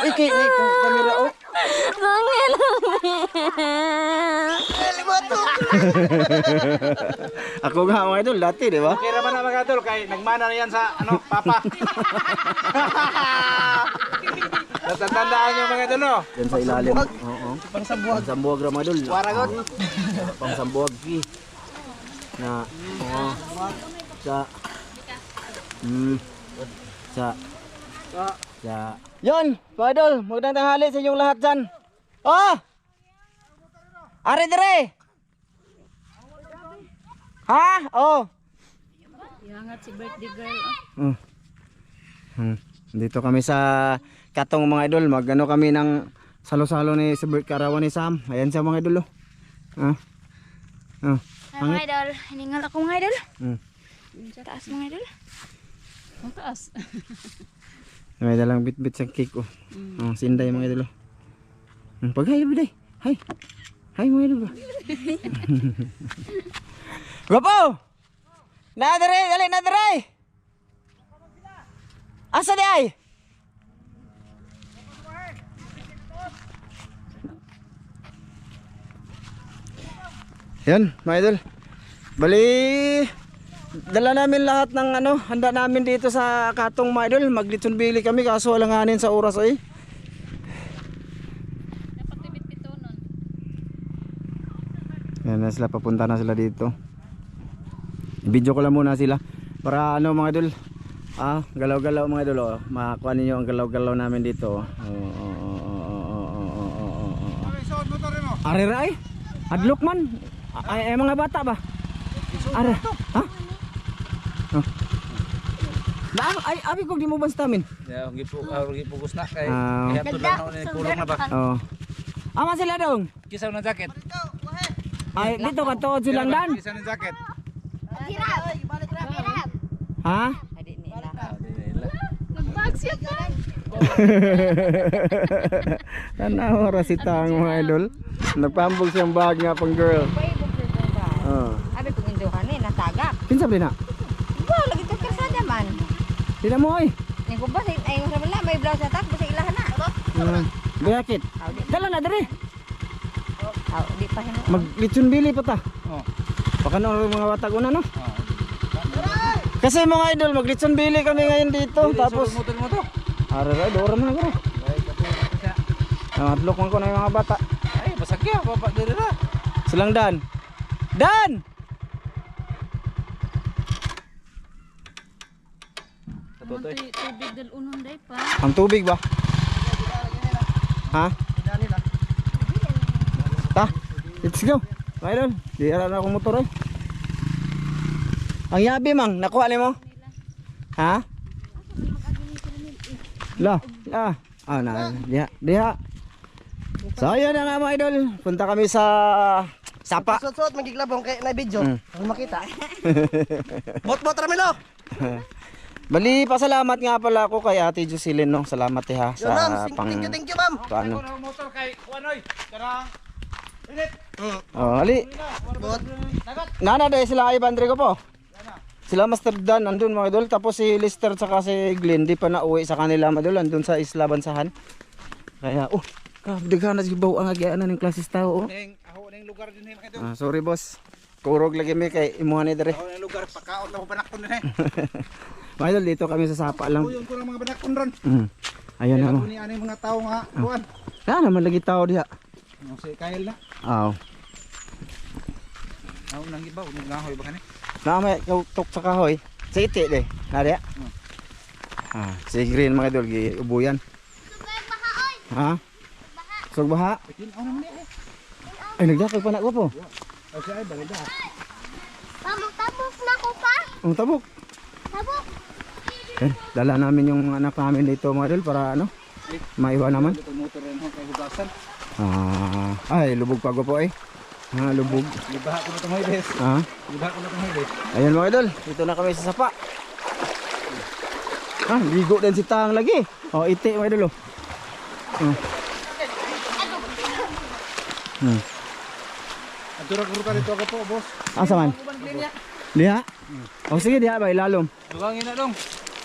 Uy, kay, kay, kamera, oh. Bangin. Ako nga mga idol, dati, di ba? Kaya naman na mga idol, kay nagmana na yan sa ano, papa. Natatandaan nyo mga idol, no? Yan sa ilalim. Oo. Pang sambuag. Sambuag ra mga idol. Waragot. Pang sambuag ki. Na, oo. Sa, hmm, sa, sa. Yon, mga idol, magandang tanghali sa inyong lahat dyan. Oh! Are dire! Ha? Oh. Yangat si birthday girl. Hmm. Hmm. Dito kami sa Katong mga idol, magano kami ng salo-salo ni si Bert Karawan ni Sam. Ayan siya mga idol. Oh. Ah. Ah. Ay, mga idol. Hiningal ako mga idol. Hmm. Sa taas mga idol. Ang taas. May dalang bit-bit sa cake oh. Oh, sinday mga idol. Hmm, Paghay biday. Hay. Hay mga idol. Gwapo! Nadere, dali nadere. Asa di ay? Yan, mga idol. Bali, Dala namin lahat ng ano, handa namin dito sa Katong mga idol. Maglitson bili kami kaso alanganin sa oras ay. Ayan na sila, papunta na sila dito. Video ko lang muna sila. Para ano mga idol, ah, galaw-galaw mga idol. Oh. Makakuha ninyo ang galaw-galaw namin dito. Oo, oo, oo, oo, oo, oo. Adlok man. Ay, ay, mga bata ba? Are, ha? Na, ay, abi ko di mo bastamin. Ya, huwag ipu- ah, huwag ipugos na kay. Ah. Kaya to na ni kulong na ba? Oh. Ama sila dong. Kisaw ng jacket. Ay, dito ka tuod silang dan. Kisaw ng jacket. Ha? Nag-bag siya pa. Tanaw ra si Tang mga idol. Nagpambog siyang bag nga pang girl. Oh. Abi kung indo ka ni natagak. Kinsa ba na? Ba lagi ka kasada man. Sila mo ay. Ni ko ba ay sa wala may blouse atak sa ilahan na. Uh, Gayakit. Dala na dere. Aw di pa hino. Maglitsun bili pa ta. Oh. Baka na mga watag una no. Oh. Kasi mga idol, maglitsun bili kami ngayon dito. Tapos, motor mo to. ara ra, dora man ako. Namadlok man ko na yung mga bata. Ay, basag ya, baba diri na. Silang Dan. Dan! Tuy- tubig dal unon day pa. Ang tubig ba? Ha? Ta, let's go. Idol, di ara na akong motor eh. Ang yabi mang, nakuha ni mo? Ha? La, la. Ah, na, diha, diha. So, yun na nga mga idol. Punta kami sa Sapa. Suot-suot magiglabong kay na video. Mm. Ang makita. Bot-bot ramilo. Bali, pasalamat nga pala ako kay Ate Jocelyn, no? Salamat eh ha. Yo ma'am, Sa thank pang... thank you, thank you ma'am. Paano? Ako na motor kay Kuanoy. Karang. Init. Oh, ali. Bot. Nana dahil sila kay Bandre ko po. Sila Master Dan nandun mga idol. Tapos si Lister tsaka si Glenn di pa nauwi sa kanila mga idol. Nandun sa Isla Bansahan. Kaya, oh, kabighan na si Baw ang agyaan ng klasis tao. Oh. Ning ako ning lugar din eh, mga idol. Ah, sorry boss. Kurog lagi mi kay imuhan ni Dere. Ako ning lugar pagkaon na ko banakon din eh. Mga idol, dito kami sa Sapa lang. Kuyon ko ng mga banakon ron. Mm. Ayun na mo. ni ani mga tao nga kuan. Ah, naman lagi tao diha. Oh, Si Kyle na. Aw. Ako nang iba, ug ngahoy ba kani? Na may tuk sa kahoy. Sa iti de. Nari. Ah, si Green mga idol gi ubuyan. Ha? Sug baha. Eh. Ay nagdakag pa na ko po. O siya ay balida. Tabok-tabok na ko pa. Ang tabok. Tabok. Eh, dala namin yung anak namin dito mga idol para ano? Maiwa naman. Ito. Ah, ay lubog pa ko po eh. Ah, lubog. Libaha ko na itong highways. Ah, Libaha ko na itong highways. ayun mga idol. Dito na kami sa sapa. Ah, ligo din si Tang lagi. Oh, iti mga idol. Oh. Hmm. Hmm. Ang turag ko dito ako po, boss. Asa man? Diha? Oh sige diha ba ilalom. Duwangin na dong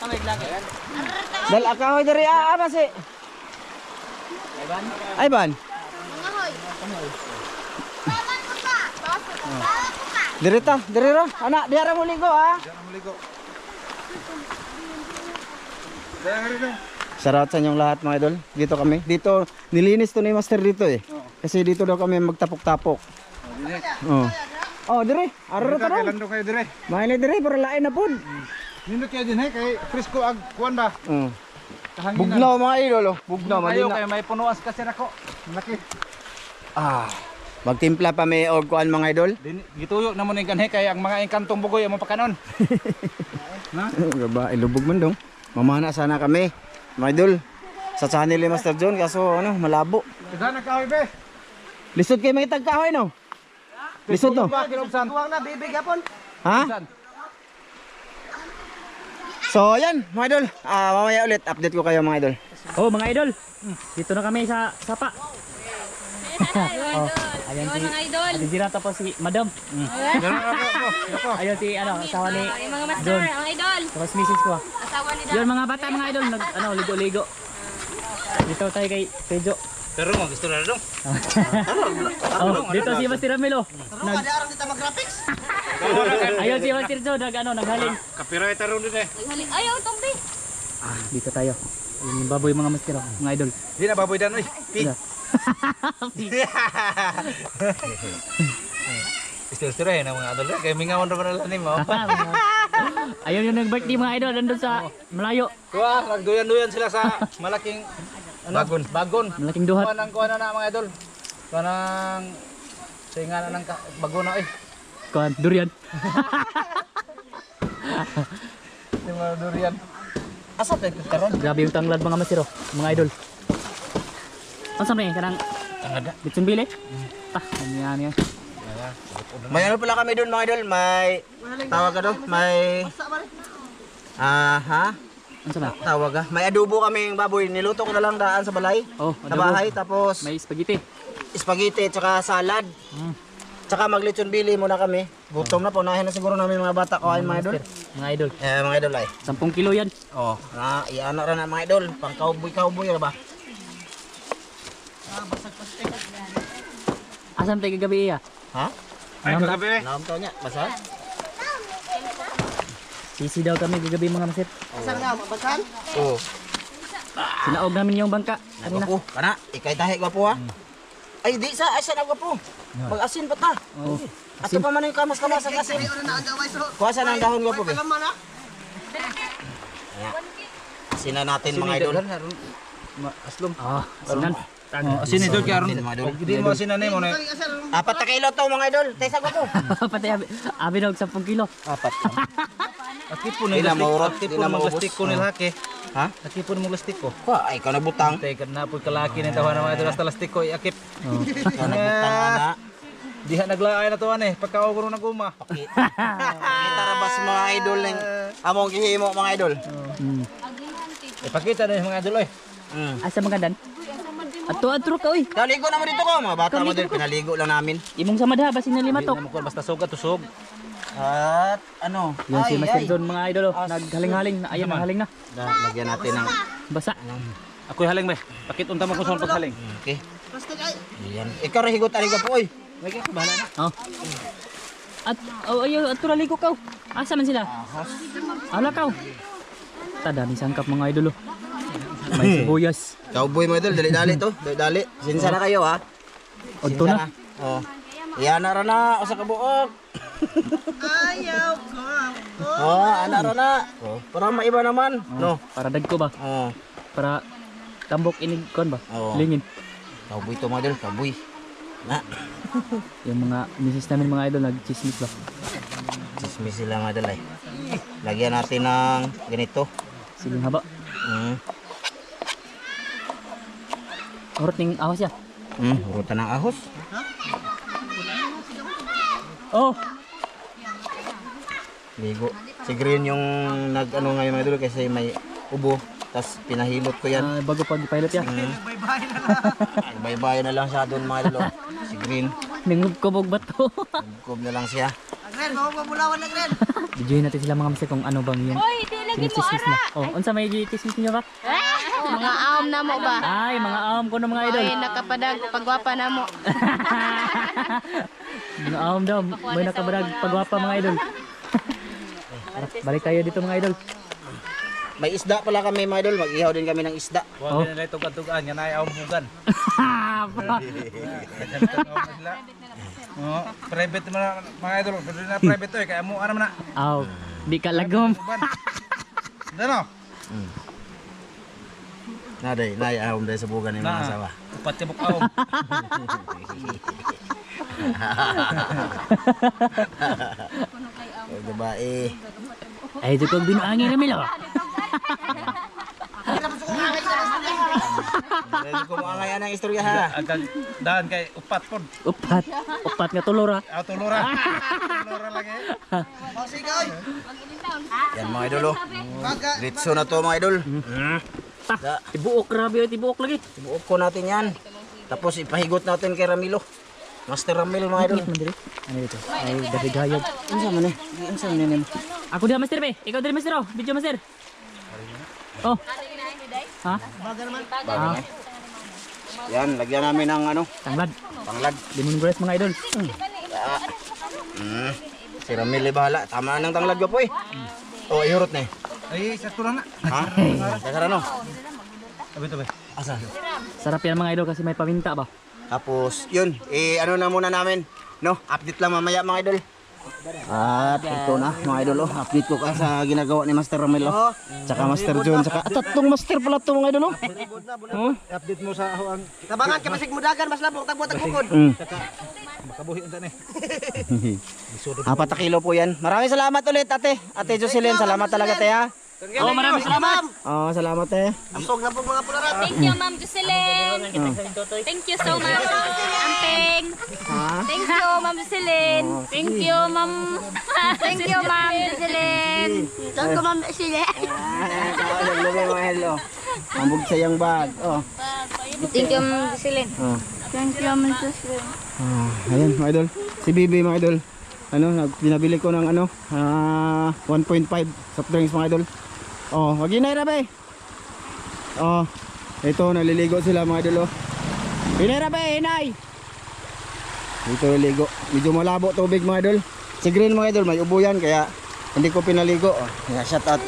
kamay lagi. Eh. Dal akahoy diri ah, ah, aa na si. Ayban. Ayban. Mangahoy. Baban ko ka. Baban ko ka. Diri ta, diri ra. Ana, diara mo ligo ah. ha. Diara mo ligo. Shoutout sa inyong lahat mga idol. Dito kami. Dito, nilinis to ni Master dito eh. Kasi dito daw kami magtapok-tapok. Oh, oh. oh dire. Aro ra ta daw. Kailan daw kayo dire? Mahinay dire, para lain na po. Hmm. Nindot kayo din eh, kay Frisco ag kuwan ba? Oh. Kahanginan. Bugnaw mga idol oh. Bugnaw, Ayaw malina. kayo, may punuas kasi ako. Laki. Ah. Magtimpla pa may og kuan mga idol. Din, gituyo na mo ni ganhe kay ang mga inkantong bugoy ang mapakanon. ha? Gaba, ilubog man dong. Mamana sana kami. Mga idol. Sa channel ni Master John kaso ano, malabo. Daghan na kahoy be. Lisod kay mga tagkahoy no. Lisod no. Tuwang na, bibig hapon. Ha? So yan, mga idol. Ah, mamaya ulit update ko kayo mga idol. Oh, mga idol. Dito na kami sa sapa. oh, ayan si mga idol. Ate Jira tapos si Madam. Ayun si ano, asawa ni mga master, mga idol. tapos misis ko. Asawa ni Yun mga bata mga idol, nag ano, ligo-ligo. Dito tayo kay Pedro. Pero mo gusto na dong. Oh, dito si Master Ramilo. Ano ka, di aram dito mag-graphics? Ayun si Master Joe, nag ano, naghaling. Kapiray taron din eh. Ayaw, tumbi. Ah, dito tayo. Yung baboy mga master, oh, mga idol. Di na baboy dan oy. Pi. Ano? Istor-istor eh na mga adol kay mingawan ra man ni mo. Ayun yung nag-birthday mga idol, nandun sa malayo. Kuha, nagduyan-duyan sila sa malaking ano, bagon. Bagon. Malaking duhat. Kuha nang kuha na na mga idol. Kuha nang singa na ng ka- bago na eh. Kuan, durian. Yung mga durian. Asa tayo karon? Grabe yung tanglad mga master, oh, mga idol. Ano sa may kanang Tangada. bitsun bili? Ah, yan yan. May ano pala kami doon mga idol, may tawag ka doon, may Ah, ha? Ano sa may? Tawag ka. May adobo kaming baboy, niluto ko na lang daan sa balay. Oh, Sa adobo. bahay tapos May spaghetti. spaghetti tsaka salad. Mm. Tsaka maglechon bili muna kami. Gutom na po, nahin na siguro namin mga bata kuhain mga idol. Mga idol. Eh mga idol ay. 10 kilo yan. Oh, na iana ra na mga idol, pang cowboy cowboy ra ba? Asam tayo kagabi iya? Ha? Ay kagabi. Naam to nya, basa? Sisi daw kami kagabi mga masit. Saan nga, mabasan? Oh. Sinaog namin yung bangka. Kanina. Gwapo, kana, ikay tahi gwapo ha. Ay di sa ay sa na gwapo. Mag-asin pa ta. Oh. Ato pa man yung kamas kamas ang asin. Na? Kuha sa ng dahon. Alam mo na? Asin na natin mga idol. Aslom. Ah, sinan. Oh, asin ito kay aron. Asin, mga idol. Hindi mo asin na mo na. Apat na kilo to mga idol. Tay sa gwapo. Patay abi. Abi daw 10 kilo. Apat. Akipon Di na ni maurot, na mo maubos. plastik ko nila ke. Ha? Akipon mo plastik ko. Kuha ay ka nabutang. Tay kad na pud kalaki ni tawa na mga idol plastik ko iakip. Oh. Ka nabutang ana. Diha naglaay na to ane pagkaugro na guma. Kita ra bas mga idol ning among gihimo mga idol. Hmm. Ipakita na yung mga idol oy. Mm. Asa magadan? Ato atro ka oy. Naligo naman dito ko, mga bata mo din, pinaligo lang namin. Imong sa madha basin na lima to. na mo kuwan, basta sog at tusog. At ano, Yan si ay, Master. John mga idol oh. Naghaling-haling na. Ayan, naghaling na. Da, lagyan natin ng, Basa. Ako haling be. Pakit unta mo kung saan paghaling. okay. Plastic ay. Ayan. Ikaw rin higot aligo po, oy. May kaya, bahala na. Oh. At oh ayo atro ligo ka. Asa man sila? Ala ka. Tada ni sangkap mga idol oh. May sibuyas. Cowboy mo idol, dali-dali to. Dali-dali. Sinsa na kayo, ha? Odto na. Oh. Iyan na ra na, usa ka buok. Ayaw ko. Oh, ana ra na. Oh, para maiba naman. No. Para dagko ba? Oh. Para tambok inig kon ba? Oo. Lingin. Cowboy to, idol, cowboy. Na. Yung mga misis namin mga idol nagchismis ba? Sismis sila mga idol ay. Lagyan natin ng ganito. Siling haba. Mm. Urot ning awas ya. Mm, urutan ng ahos. Oh, Ligo. Si Green yung nag ano ngayon mga idol kasi may ubo. Tapos pinahilot ko yan. ah, bago pag pilot ya. Mm. Bye-bye na lang. Bye-bye na lang siya doon mga idol. oh. Si Green. Ningubkobog ba to? Nagkob na lang siya. Agren, mabulawan na Agren. Videoin natin sila mga masi kung ano bang yung Hoy, di lagi mo ara. na. Oh, unsa may gismis niyo ba? Mga aom na mo ba? Ay, mga ahom ko ng mga idol. Ay, nakapadag pagwapa na mo. mga ahom daw. May nakabarag pagwapa mga idol. Balik tayo dito mga idol. May isda pala kami mga idol. Mag-ihaw din kami ng isda. Oh. Huwag nila tugan-tugan, yan ay ang bugan. Oh, private mo na mga idol, pero na private to eh, kaya mo ano na. Aw, di ka lagom. Bugan. Ano? Naday, nay ahom dahil sa bugan ni mga asawa. Upat ka bukaw. O diba eh. Ay, ito kong binuangin na milo. Dahil ko mga ngayon ang istorya ha. Agad dahan kay upat pod. Upat. Upat nga tulora. Ah, tulura. tulura lagi. Yan mga idol oh. Ritso na to mga idol. Ta, tibuok grabe, tibuok lagi. Ibuok ko natin yan. Tapos ipahigot natin kay Ramilo. Master Ramil mga idol. Ano dito? Ay, gabi gayod. Unsa man eh? Unsa man eh? Ako dia master be. Ikaw diri master oh. Video master. Oh. Ha? Bago na. Yan, lagyan namin ng ano, Tanglad. panglad. Lemongrass mga idol. Mm. Si Ramil eh, bahala. Tama na ng tanglad ko po eh. Oh, iurot na eh. Ay, sa tulana. Ha? Saka ano? Abi to ba? Asa? Sarap yan mga idol kasi may paminta ba? Tapos, yun, eh, ano na muna namin, no? Update lang mamaya mga idol. At ito na mga idol, oh. update ko ka sa ginagawa ni Master Ramil, oh. Tsaka Master John, tsaka, at tatlong Master pala ito mga idol, oh. Update mo sa huang Tabangan ka masig mudagan mas labong tagbo tagbukod. Mm. Makabuhi unta ni. Apat na kilo po yan. Maraming salamat ulit, ate. Ate Jocelyn, salamat talaga, te, ha. Oh, maraming salamat. Oh, salamat, te. Busog na po mga pularat. Thank you, Ma'am Jocelyn. Thank you so much, Amping. Ha? Thank you, Ma'am Jocelyn. Thank you, Ma'am. Thank you, Ma'am Jocelyn. Thank you, Ma'am Jocelyn. Ah, naglagay mga idol, oh. Ang bugsayang bag, oh. Thank you, Ma'am Jocelyn. Oh. Thank you, Ma'am Jocelyn. Ah, ayan mga idol. Si Bibi mga idol. Ano, pinabili ko ng ano, ah, 1.5 soft drinks mga idol. Oh, wag na rabe. Oh, ito naliligo sila mga idol oh. Hinay rabe, hinay. Dito naliligo. Medyo malabo tubig mga idol. Si Green mga idol, may ubo yan kaya hindi ko pinaligo. Oh, yeah, shout out.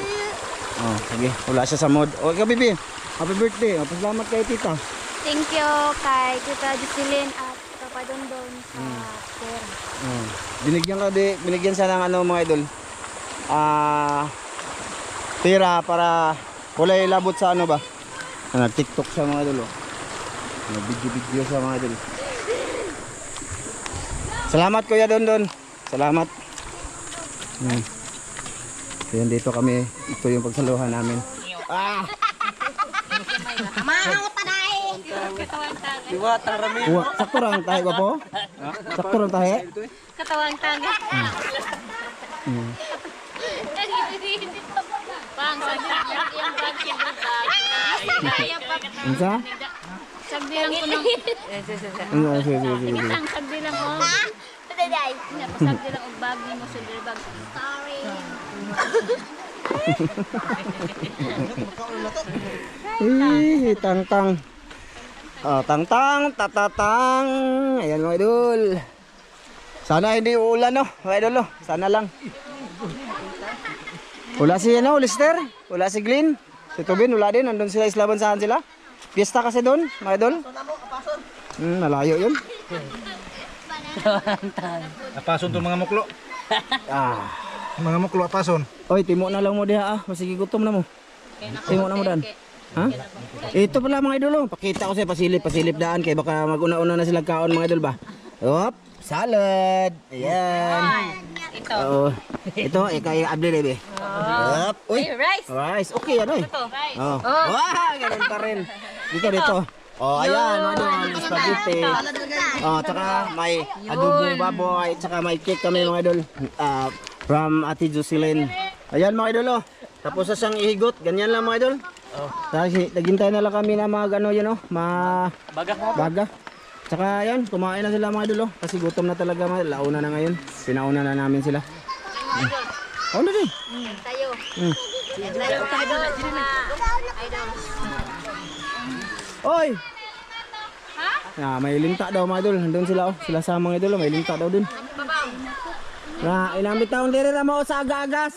Oh, sige, wala siya sa mood. Oh, ikaw Bibi. Happy birthday. Oh, pasalamat kay tita. Thank you kay Tita Jocelyn at Papa Dondon sa pera. Mm. Binigyan ka di, binigyan siya ng ano mga idol. Ah, tira para kulay labot sa ano ba? Nag-TikTok siya mga idol. Oh. Nag-video-video siya mga idol. Salamat Kuya Don Don. Salamat. Hmm. Yan dito kami. Ito yung pagsaluhan namin. Ah! Diwatang rami. Uwa, sakto lang tayo ba po? Sakto lang tayo? Katawang tanga. Bag. Unsa? Sagdi lang ko nang Unsa? Sige, sige, sige. isang sagdi lang oh. Nya pasagdi lang og bag mo sa bag. Sorry. Eh, tang-tang. Oh, tang-tang, tatatang. Ayan mga idol. Sana hindi uulan no, mga idol no. Sana lang. Wala si ano, Lister. Wala si Glenn. Si Tobin, wala din. Nandun sila Islaban saan sila. Fiesta kasi doon, mga idol. Hmm, malayo yun. Apason to mga muklo. Ah. Mga muklo apason. Oy, timo na lang mo diha ah. Masige gutom na mo. Timo na mo dan. Ha? Ito pala mga idol, oh. pakita ko sa pasilip, pasilip daan kay baka maguna-una na sila kaon mga idol ba. Hop, salad. Ayan. Ito. Oh, ito ikay abli lebe. Hop. Uy, Rice. rice. Okay ano eh. Rice. Oh. Wow, ganun pa rin. Dito dito. Oh, ayan, mga idol, spaghetti. Oh, tsaka may adobo baboy, tsaka may cake kami mga idol. Ah, from Ate Jocelyn. Ayan mga idol oh. Tapos sa siyang ihigot, ganyan lang mga idol. Oh. Tapos naghintay na lang kami na mag ano yun oh, ma Baga. baga. Tsaka yan, kumain na sila mga idol oh. Kasi gutom na talaga mga launa na ngayon. Pinauna na namin sila. Mm. Oh, na din. Tayo. Mm. Tayo mga. Oy! Ha? may linta daw mga idol. Nandun sila oh. Sila sa mga idol. oh. May linta daw dun. Na, ilang bitaon diri ra mo sa agagas.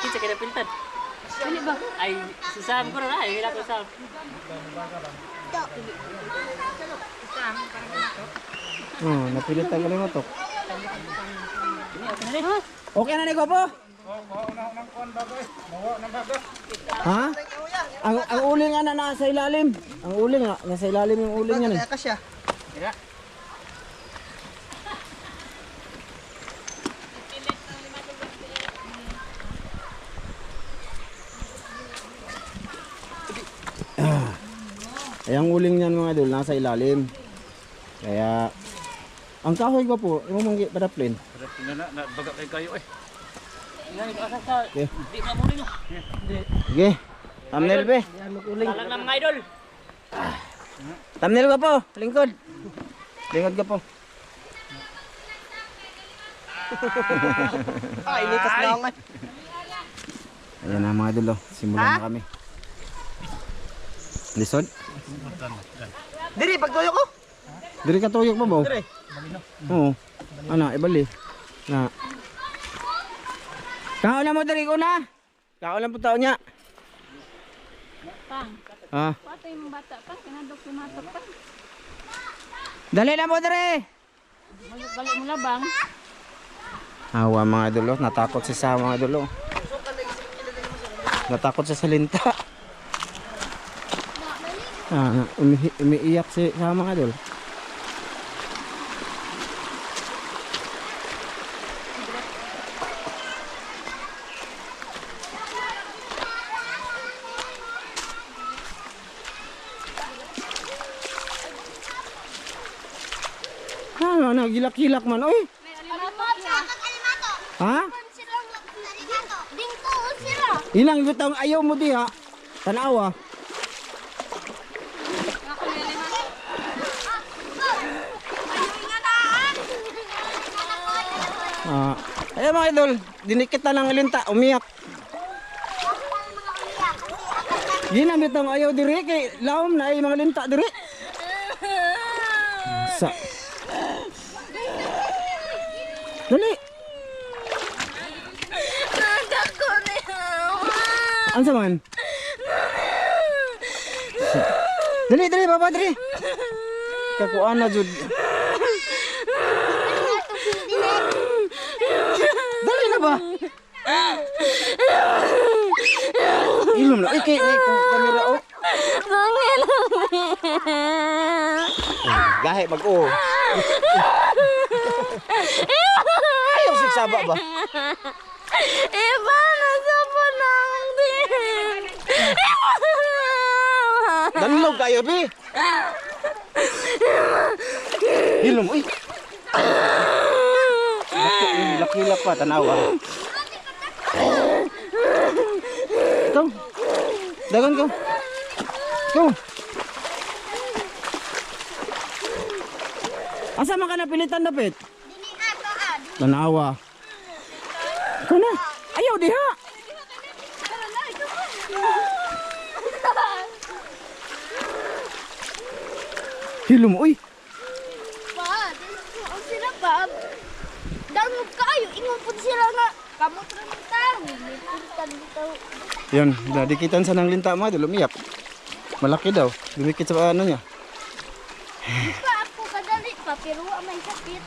Kita kena pintan. Ini ba? Ay, si Sam ko na ay, wala ko Sam. Oh, napilit ang galing mo to. Okay na ni ko po? Ha? Ang ang uling nga na nasa ilalim. Ang uling nga, nasa ilalim yung uling eh. Kaya kasya. Ay, ang uling niyan mga idol, nasa ilalim. Kaya, ang kahoy ko po, yung manggi para plain. Na na na baga kay kayo eh. Okay. di na mo rin. Sige, thumbnail be. Talang na mga idol. Thumbnail ka po, lingkod. Lingkod ka po. Ah, initas na ako. Ayan na mga idol, oh. simulan na kami. Lisod? Diri, pagtuyo ko. Diri ka tuyok pa ba? Diri. Oo. Ana, ibali. Na. Kao na mo diri ko na. Kao lang po tao niya. Pang, Ah, patay yung bata pa, kinadok yung mata pa. dali lang mo diri. Balik mo labang. Hawa mga idol, oh. natakot si sa mga idol. oh. Natakot siya sa linta. Ah, umi umiiyak si sa mga idol. Ano, nagilak-hilak man, oy. Ha? Ilang bitaw ang ayaw mo diha? Tanawa. Ah, ayun mga idol, dinikit na ng linta, umiyak. Ginamit ang ayaw diri kay laom na ay mga linta diri. Sa. Dali. Ano man? Dali, dali, baba, dali. Kakuan na, Jud. Dali na ba? Ilom na. Ay, kay, kay, kamera, oh. Gahe, mag-o. Ayaw, sigsaba ba? Iba na sa panang din. Danlog kayo, bi. Ilom, uy. Hilak-hilak pa, tanawa. Ito. Dagan ko. Ito. Asa man ka napilitan dapit? Tanawa. Ikaw na. Ayaw diha. Hilom, uy. Pa, ang sila pa. Dalmog kayo, ingon po sila nga. Kamot rin tao. Lipuntan dito. Yan, nadikitan sa nang linta mo, lumiyak. Malaki daw. Dumikit sa ano niya. Pa ako kadali pa, pero may sakit.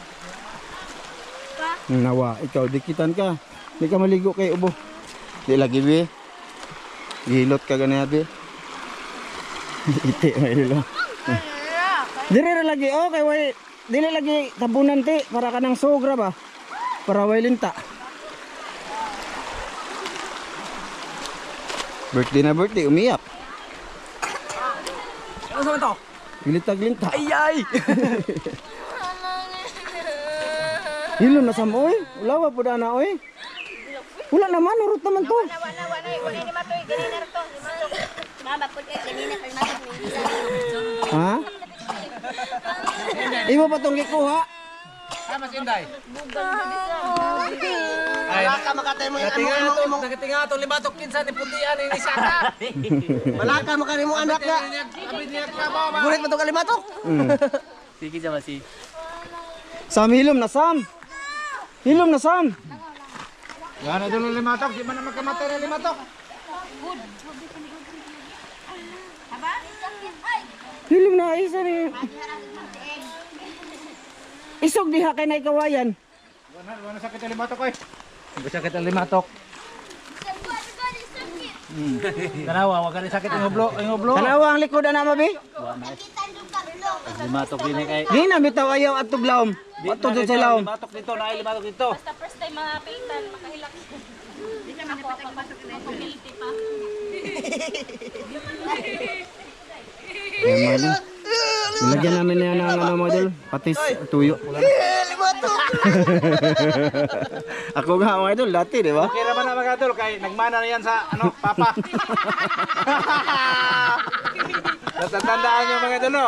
Pa, Nawa, ikaw, dikitan ka. Hindi ka maligo kay ubo. Di lagi, bi. Gilot ka ganyan, bi. Iti, may lilo. Dire lagi, oh, kay way, dili lagi tabunan ti, para ka ng sogra ba? Para way linta. Birthday na birthday, umiyak. Ano sa to? Gilitag linta. Ay, ay. Hilo na sa mo, oy. Wala ba po na, oy. Wala naman, urot naman to. mama po kayo, kanina kayo natin. Ha? Imo pa tong gikuha? Tama si Inday. Bugan mo dito. Wala ka makatay mo yung imong to, imong nagatinga to limatok kinsa ni putian ni Isaka. Wala ka makatay mo anak nga. Abi niya ba? Gulit mo to kalimatok. Sige dyan si. Sam, hilom na Sam. Hilom na Sam. Yan idol ng limatok, di man na magkamatay ng limatok. Hilom na isa ni. Isog diha kay nay kawayan. Wala wala sakit ang limatok oy. Hindi sakit ang limatok. Tanawa, wag ka sakit ang ublo, ang ublo. Tanawa ang likod ana mabi. Limatok din kay. Di na bitaw ayaw at tuglawom. Ato sa silawom. Limatok dito, na limatok dito. Ayan mga idol. Nilagyan namin na yan ng ano idol. Patis, tuyo. Ako nga mga idol, dati di ba? Okay naman na mga idol, kay nagmana na yan sa ano, papa. Natatandaan nyo mga idol, no?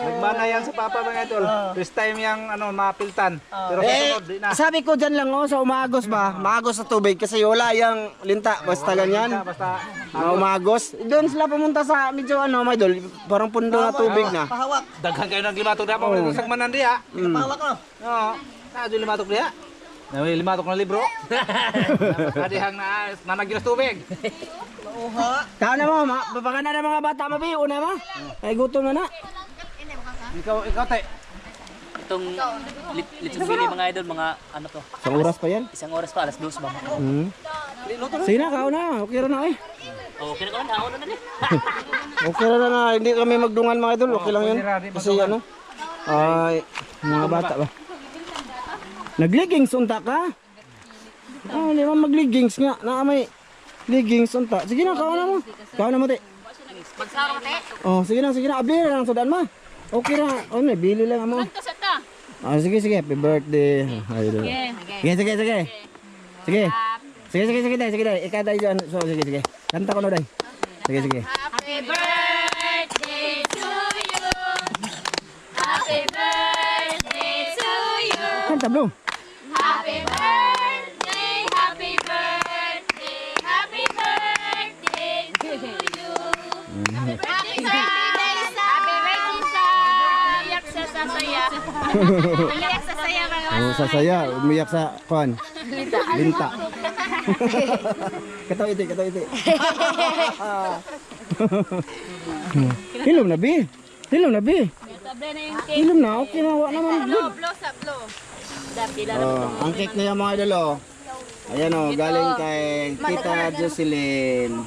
Nagmana yan sa papa mga idol. First time yung ano, mapiltan. Pero sa Eh, sunod, di na. sabi ko dyan lang oh, sa umagos ba? Maagos sa tubig kasi wala yung linta. Basta ganyan. Basta, Ah, umagos. Doon sila pumunta sa medyo ano, mga idol. Parang pundo na tubig na. Pahawak. daghan kayo ng limatok na pa. Oh. Sagmanan diya. Mm. Pahawak no. Oo. Nadyo limatok diya. Naway limatok na libro. Kadihang na nanagyo sa tubig. Uha. Tao na mo, ma- babakan na ng mga bata mabi. Una ma. Ay gutom na na. Ikaw, ikaw tay. Itong lit- litsong bili mga idol, mga ano to. Isang oras pa yan. Isang oras pa, alas dos ba? Hmm. Sige na, kao na. Okay na na eh. Oh, kaya ko na, na na. Okay na na. Hindi kami magdungan mga idol. Okay lang yun. Kasi ano. Ay, mga bata ba. Nag-leggings unta ka? Ah, di ba mag-leggings nga. Na may leggings unta. Sige na, kao na mo. Kao na mo, te. Magsarong te. Oh, sige na, sige na. Abli na lang sudan ma. Okay na. Oh, may bili lang mo. Kasata. Ah, sige, sige. Happy birthday. Idol. Sige, sige, sige. Sige. Sige, sige, sige, dai, sige, dai. Ikaw dai dyan. So, sige, sige. Kanta ko na, dai. Sige, sige. Happy birthday to you. Happy birthday to you. Kanta, bro. Sasaya. Iyak sa saya mga Oh, sasaya. Umiyak sa, kuan. Linta. kataw iti, kataw iti. Hilom na, bi. Hilom na, bi. Hilom na, okay na. Wala naman. Blow sa blow. Oh, ang cake na yan mga idol oh. Ayan oh, galing kay Tita Jocelyn.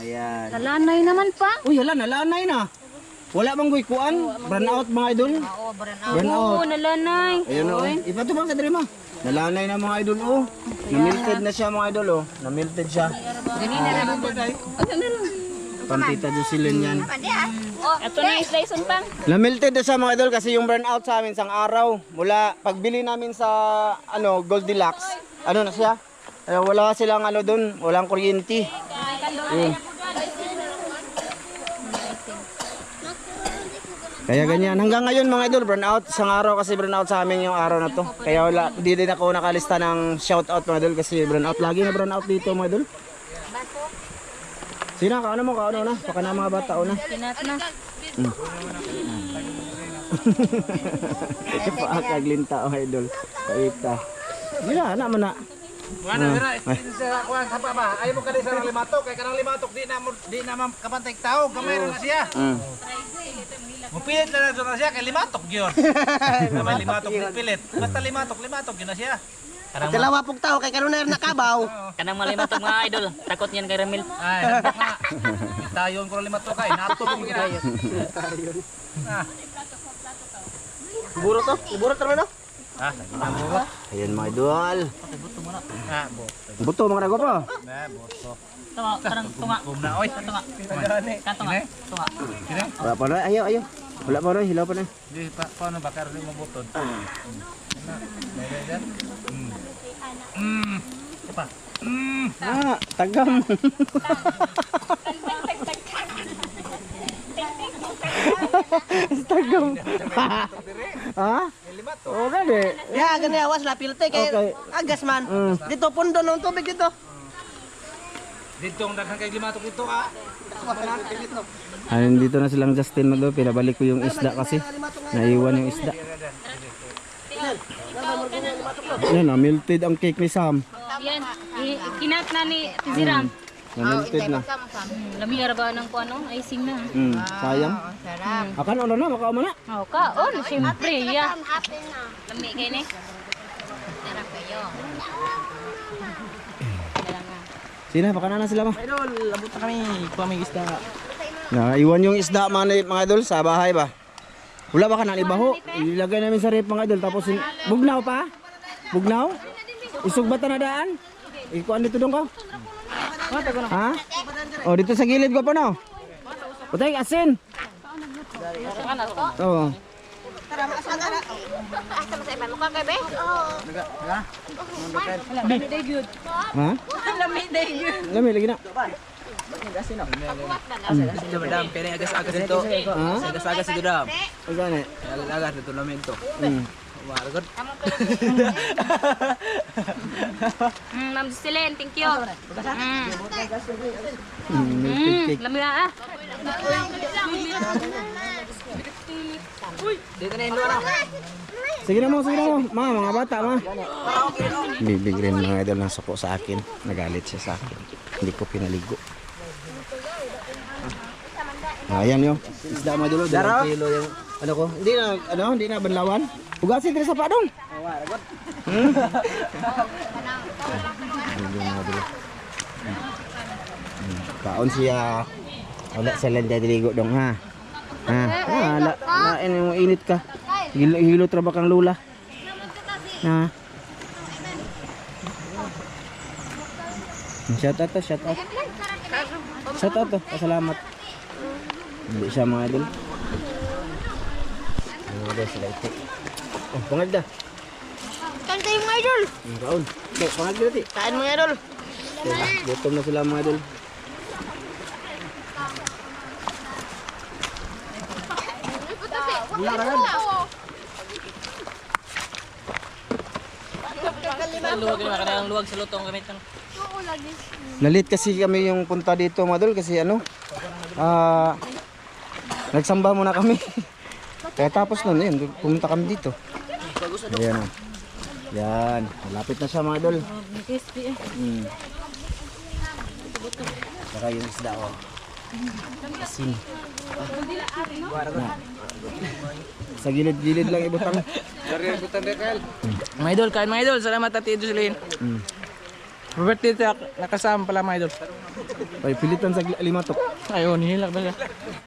Ayan. Lanay naman pa. Uy, hala, nalanay na. Wala bang guykuan? Burn out mga idol? Burn out. Oo, nalanay. Ayun oh. Ipatubang sa drima. Nalanay na mga idol oh. Namilted na siya mga idol oh. Namilted siya. Pang Tita Jocelyn yan. Ito na yung slice on pang. Namilted na siya mga idol kasi yung burnout sa amin sang araw. Mula pagbili namin sa ano Goldilocks, ano na siya? Eh, wala silang ano doon, walang kuryente. Yun. Kaya ganyan. Hanggang ngayon mga idol, burnout. Isang araw kasi burnout sa amin yung araw na to. Kaya wala, di din ako nakalista ng shoutout mga idol kasi burnout. Lagi na burnout dito mga idol. Sina, kaano mo, kaano na? Baka na mga bata, una. Pinat na. Paakaglinta o idol. Kaita. Gila, na man na. Wala dira, sa kuan sa papa. Ayaw mo kali sa nang limatok, kay kanang limatok di na mo di na man kapantay tao, gamay ra na siya. Mm. Mupilit na na na siya kay limatok gyud. Gamay limatok di pilit. Basta limatok, limatok gyud na siya. Kanang, ma- Dalawa pong tao kay kanuner nakabaw. kanang malimatog mga idol. Takot niyan kay Ramil. Ay, nga. Tayon ko ng limatok kay nato mo gina. Ah, Iburo to. Iburo to no. Ah. Ayan mga idol. Ah, bo. Buto mga nago pa. Na, boto. Tunga, karang tunga. Bumna oy. Tunga. Tunga. Kini? Wala pa na. Ayaw, ayaw. Wala pa na. Hilaw pa na. Di pa paano ba karon mo butod? Mm. Apa? Mm. Ah, tagam. tagam. ha? Limat Oh, ready. Ya, gani awas la pilte kay Okay. agas man. Mm. Dito pundo ng tubig dito. Dito ang daghang kay limatok dito ah. Ayun, dito na silang Justin Madol. Pinabalik ko yung isda kasi. Naiwan yung isda. Yan, na melted ang cake ni Sam. Yan. i- Kinat na ni Tiziram. Na melted na. Lami ba ng kuano? Icing na. Mm, sayang. Akan ano na, makaama na. Oh, kaon. Siyempre, ya. Na. Lami kayo ni. Sina, baka na na sila ma. Idol, labot na kami. Kuha isda. Naiwan yung isda mga, mga idol sa bahay ba? Wala ba ka na ibaho? Ilagay namin sa rep mga idol. Tapos bugnaw pa? Bugnaw? Isugbatan na daan? Ikuan dito dong ka? Ha? Oh, dito sa gilid ko pa no? Putay, asin! Oo. Ha? Lami, lagi na. Dam, pere agas-agas dito. Ha? Agas-agas dito dam. Ang gani? Agas dito namin to. Hmm. Margot. Mm, Ma'am Juscelyn, thank you. Mm. Hmm, Mm, cake. lami na ah. Dito na yung luwa. Sige na mo, sige na mo. Ma, mga bata, ma. Bibig rin mga idol ng suko sa akin. Nagalit siya sa akin. Hindi ko pinaligo. Ah, ayan yun. Isda mga idol. Dalawang kilo yung ano ko. Hindi na, ano, hindi na banlawan. Ugasin din sa padong. Hmm? Idol. Hmm. Kaon siya. Wala sa landa diligo dong ha. Ha? Ah, la, lain yung init ka. Hilo, hilo tra ba kang lula? Ha? Shout out to, shout out. Shout out to, pasalamat. Hindi siya mga idol. Mga idol sila ito. Oh, pangagda. Kain tayo mga idol. Ang kaon. Okay, pangagda natin. Kain mga idol. Gutom na sila mga idol. Luwag na kanang luwag sa lutong gamit kan. Nalit kasi kami yung punta dito mga idol kasi ano, ah, nagsamba muna kami. Kaya tapos nun, yun, pumunta kami dito. Ayan o. Yan, malapit na siya mga idol. Hmm. Saka yung isda o. Asin. Na. Sa gilid-gilid lang ibutang. Mga idol, kain mga idol. Salamat at Idol Silin. Hmm. Robert dito nakasama pala mga idol. Ay, pilitan sa limatok. Ayun, hilak ba